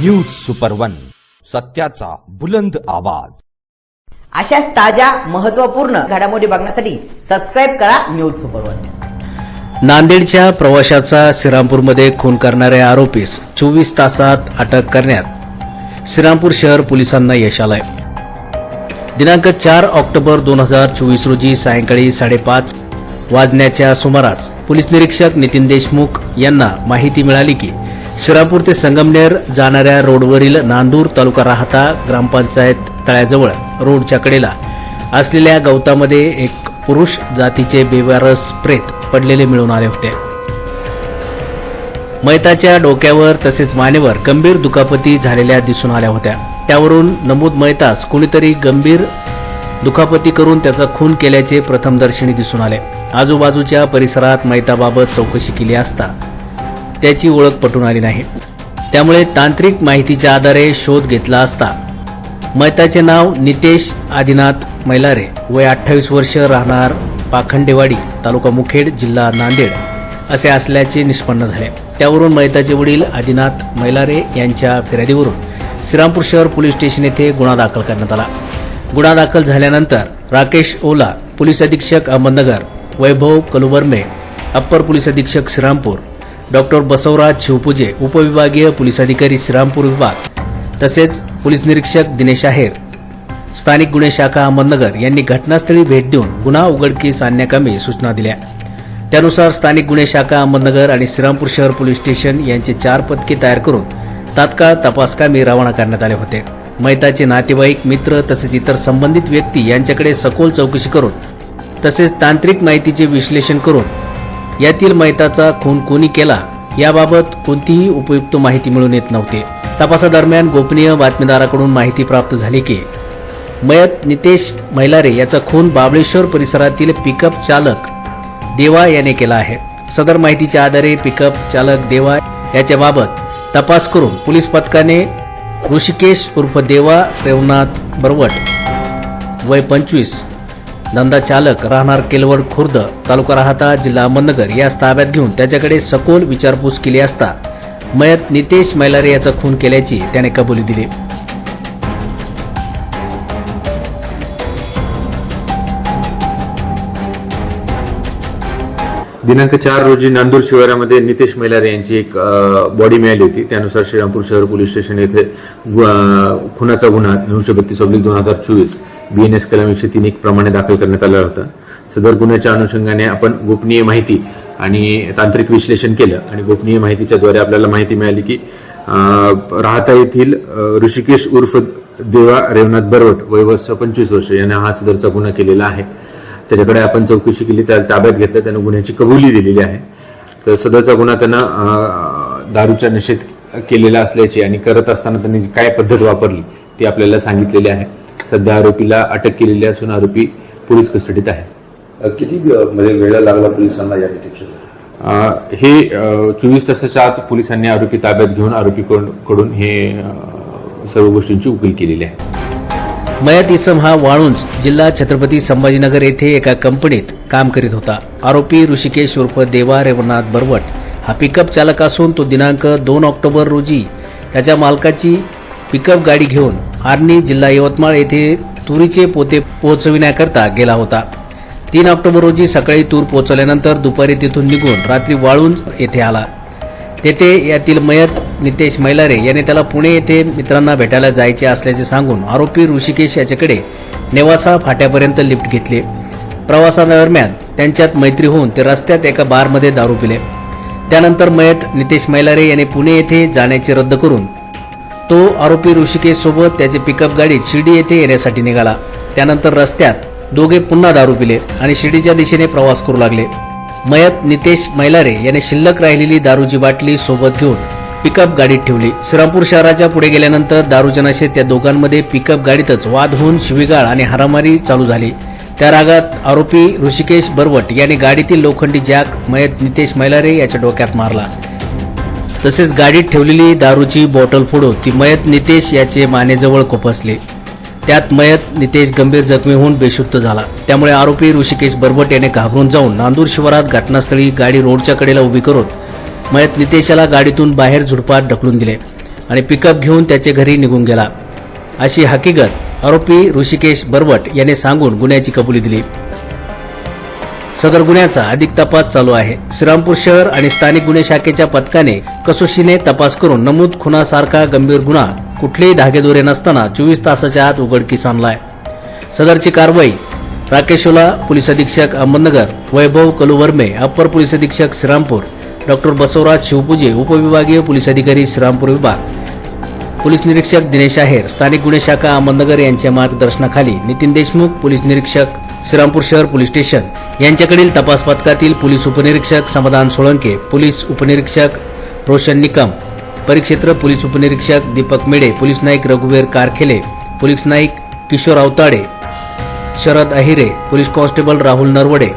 News super one सत्याचा बुलंद आवाज. अशाच ताज्या महत्त्वपूर्ण घडामोडी बघण्यासाठी सबस्क्राईब करा न्यूज सुपर वन नांदेडच्या प्रवाशाचा श्रीरामपूरमध्ये खून करणाऱ्या आरोपीस चोवीस तासात अटक करण्यात. श्रीरामपूर शहर पोलिसांना यश आलंय. दिनांक चार ऑक्टोबर दोन हजार चोवीस रोजी सायंकाळी साडेपाच वाजण्याच्या सुमारास पोलीस निरीक्षक नितीन देशमुख यांना माहिती मिळाली की श्रीरामपूर ते संगमनेर जाणाऱ्या रोडवरील नांदूर तालुका राहता ग्रामपंचायत तळ्याजवळ रोडच्या कडेला असलेल्या गवतामध्ये एक पुरुष जातीचे बेवारस प्रेत पडलेले मिळून आले होते. मैताच्या डोक्यावर तसेच मानेवर गंभीर दुखापती झालेल्या दिसून आल्या होत्या. त्यावरून नमूद मैतास कुणीतरी गंभीर दुखापती करून त्याचा खून केल्याचे प्रथमदर्शनी दिसून आले. आजूबाजूच्या परिसरात मैताबाबत चौकशी केली असता त्याची ओळख पटून आली नाही. त्यामुळे तांत्रिक माहितीच्या आधारे शोध घेतला असता. मैताचे नाव नितेश आदिनाथ मैलारे. वय अठ्ठावीस वर्ष राहणार पाखंडेवाडी तालुका मुखेड जिल्हा नांदेड असे असल्याचे निष्पन्न झाले. त्यावरून मैताचे वडील आदिनाथ मैलारे यांच्या फिर्यादीवरून श्रीरामपूर शहर पोलीस स्टेशन येथे गुन्हा दाखल करण्यात आला. गुन्हा दाखल झाल्यानंतर राकेश ओला पोलीस अधीक्षक अहमदनगर वैभव कलुबर्मे अप्पर पोलीस अधीक्षक श्रीरामपूर डॉक्टर बसवराज शिवपूजे उपविभागीय पोलीस अधिकारी श्रीरामपूर विभाग तसेच पोलीस निरीक्षक दिनेश आहेर. स्थानिक गुन्हे शाखा अहमदनगर यांनी घटनास्थळी भेट देऊन गुन्हा उघडकीस आणण्याकामी सूचना दिल्या. त्यानुसार स्थानिक गुन्हे शाखा अहमदनगर आणि श्रीरामपूर शहर पोलीस स्टेशन यांचे चार पथके तयार करून तात्काळ तपासकामी रवाना करण्यात आले होते. मैताचे नातेवाईक मित्र तसेच इतर संबंधित व्यक्ती यांच्याकडे सखोल चौकशी करून तसेच तांत्रिक माहितीचे विश्लेषण करून यातील मैताचा खून कोणी केला याबाबत कोणतीही उपयुक्त माहिती मिळून येत नव्हती. तपासादरम्यान गोपनीय बातमीदाराकडून माहिती प्राप्त झाली की मयत नितेश मैलारे याचा खून बाबळेश्वर परिसरातील पिकअप चालक देवा याने केला आहे. सदर माहितीच्या आधारे पिकअप चालक देवा याच्याबाबत तपास करून पोलीस पथकाने ऋषिकेश उर्फ देवा रेवनाथ बरवट वय पंचवीस धंदा चालक राहणार केलवड खुर्द तालुका राहता जिल्हा अहमदनगर. यास ताब्यात घेऊन त्याच्याकडे सखोल विचारपूस केली असता मयत नितेश मैलारे याचा खून केल्याची त्याने कबुली दिली. दिनांक चार रोजी नांदूर शिवारामध्ये नितेश मैलारे यांची एक बॉडी मिळाली होती. त्यानुसार श्रीरामपूर शहर पोलीस स्टेशन येथे खुनाचा गुन्हा नऊशे बत्तीस ऑब्लिक दोन हजार चोवीस. बीएनएस कलम एकशे तीन एक प्रमाणे दाखल करण्यात आलं होतं. सदर गुन्ह्याच्या अनुषंगाने आपण गोपनीय माहिती आणि तांत्रिक विश्लेषण केलं आणि गोपनीय माहितीच्या द्वारे आपल्याला माहिती मिळाली की राहता येथील ऋषिकेश उर्फ देवा रेवनाथ बरवट वय वर्ष पंचवीस वर्ष याने हा सदरचा गुन्हा केलेला आहे. त्याच्याकडे आपण चौकशी केली त्याला ताब्यात घेतलं त्यानं गुन्ह्याची कबुली दिलेली आहे. तर सदरचा गुन्हा त्यांना दारूच्या नशेत केलेला असल्याची आणि करत असताना त्यांनी जी काय पद्धत वापरली ती आपल्याला सांगितलेली आहे. सध्या आरोपीला अटक केलेली असून आरोपी पोलीस कस्टडीत आहे. किती म्हणजे वेळ लागला पोलिसांना या डिटेक्शन हे चोवीस तासाच्या आत पोलिसांनी आरोपी ताब्यात घेऊन आरोपी कडून हे सर्व गोष्टींची उकल केलेली आहे. मयत इसम हा वाळुंज जिल्हा छत्रपती संभाजीनगर येथे एका कंपनीत काम करीत होता. आरोपी ऋषिकेश उर्फ देवा रेवनाथ बरवट हा पिकअप चालक असून तो दिनांक दोन ऑक्टोबर रोजी त्याच्या मालकाची पिकअप गाडी घेऊन आर्णी जिल्हा यवतमाळ येथे तुरीचे पोते पोहोचविण्याकरता गेला होता. तीन ऑक्टोबर रोजी सकाळी तूर पोहोचवल्यानंतर दुपारी तिथून निघून रात्री वाळून येथे आला. तेथे यातील मयत नितेश मैलारे याने त्याला पुणे येथे मित्रांना भेटायला जायचे असल्याचे सांगून आरोपी ऋषिकेश याच्याकडे नेवासा फाट्यापर्यंत लिफ्ट घेतले. प्रवासादरम्यान त्यांच्यात मैत्री होऊन ते रस्त्यात एका बारमध्ये दारू पिले. त्यानंतर मयत नितेश मैलारे याने पुणे येथे जाण्याचे रद्द करून तो आरोपी ऋषिकेशसोबत त्याची त्याचे पिकअप गाडीत शिर्डी येथे येण्यासाठी निघाला. त्यानंतर रस्त्यात दोघे पुन्हा दारू पिले आणि शिर्डीच्या दिशेने प्रवास करू लागले. मयत नितेश मैलारे याने शिल्लक राहिलेली दारूची बाटली सोबत घेऊन पिकअप गाडीत ठेवली. श्रीरामपूर शहराच्या पुढे गेल्यानंतर दारूच्या नशेत त्या दोघांमध्ये पिकअप गाडीतच वाद होऊन शिवीगाळ आणि हारामारी चालू झाली. त्या रागात आरोपी ऋषिकेश बरवट याने गाडीतील लोखंडी जॅक मयत नितेश मैलारे याच्या डोक्यात मारला. तसेच गाडीत ठेवलेली दारूची बॉटल फोडून ती मयत नितेश याचे मानेजवळ खुपसले त्यात मयत नितेश गंभीर जखमी होऊन बेशुद्ध झाला. त्यामुळे आरोपी ऋषिकेश बरबट याने घाबरून जाऊन नांदूर शिवारात घटनास्थळी गाडी रोडच्या कडेला उभी करून मयत नितेशाला गाडीतून बाहेर झुडपात ढकलून दिले आणि पिकअप घेऊन त्याचे घरी निघून गेला. अशी हकीकत आरोपी ऋषिकेश बरवट याने सांगून गुन्ह्याची कबुली दिली. सदर गुन्ह्याचा अधिक तपास चालू आहे. श्रीरामपूर शहर आणि स्थानिक गुन्हे शाखेच्या पथकाने कसोशीने तपास करून नमूद खुनासारखा गंभीर गुन्हा कुठलेही धागेदोरे नसताना चोवीस तासाच्या आत उघडकीस आणलाय. सदरची कारवाई राकेशोला पोलीस अधीक्षक अहमदनगर वैभव कलुवर्मे अप्पर पोलीस अधीक्षक श्रीरामपूर डॉक्टर बसवराज शिवपूजे उपविभागीय पोलीस अधिकारी श्रीरामपूर विभाग पोलीस निरीक्षक दिनेश आहेर स्थानिक गुन्हे शाखा अहमदनगर यांच्या मार्गदर्शनाखाली नितीन देशमुख पोलीस निरीक्षक श्रीरामपूर शहर पोलीस स्टेशन यांच्याकडील तपास पथकातील पोलीस उपनिरीक्षक समाधान सोळंके पोलीस उपनिरीक्षक रोशन निकम परिक्षेत्र पोलीस उपनिरीक्षक दीपक मेडे पोलीस नाईक रघुवीर Karkhele police Naik Kishor Avtade Sharad Ahire police constable Rahul Narwade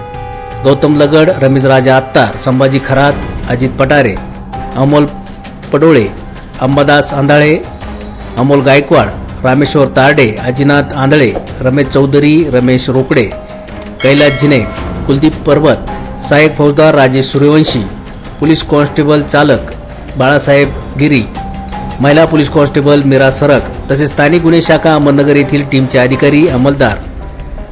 Gautam Lagad Ramesh Raja Attar Sambhaji Kharat Ajit Patare Amol Padole Ambadas Andhale Amol Gaikwad Rameshwar Tarde Ajinath Andhale Ramesh Chaudhari Ramesh Rokade Kailas Zine Kuldeep Parvat साहेब फौजदार राजेश सूर्यवंशी पोलीस कॉन्स्टेबल चालक बाळासाहेब गिरी महिला पोलीस कॉन्स्टेबल मीरा सरक तसेच स्थानिक गुन्हे शाखा अहमदनगर येथील टीमचे अधिकारी अंमलदार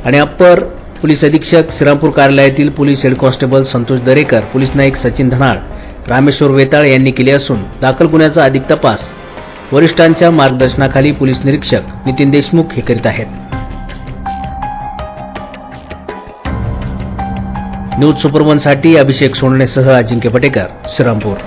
आणि अप्पर पोलीस अधीक्षक श्रीरामपूर कार्यालयातील police head constable Santosh Darekar police Naik Sachin Dhanal Rameshwar Vetal यांनी केले असून दाखल गुन्ह्याचा अधिक तपास वरिष्ठांच्या मार्गदर्शनाखाली पोलीस निरीक्षक नितीन देशमुख हे करीत आहेत. न्यूज सुपरवनसाठी अभिषेक सोनणेसह अजिंक्य पटेकर श्रीरामपूर.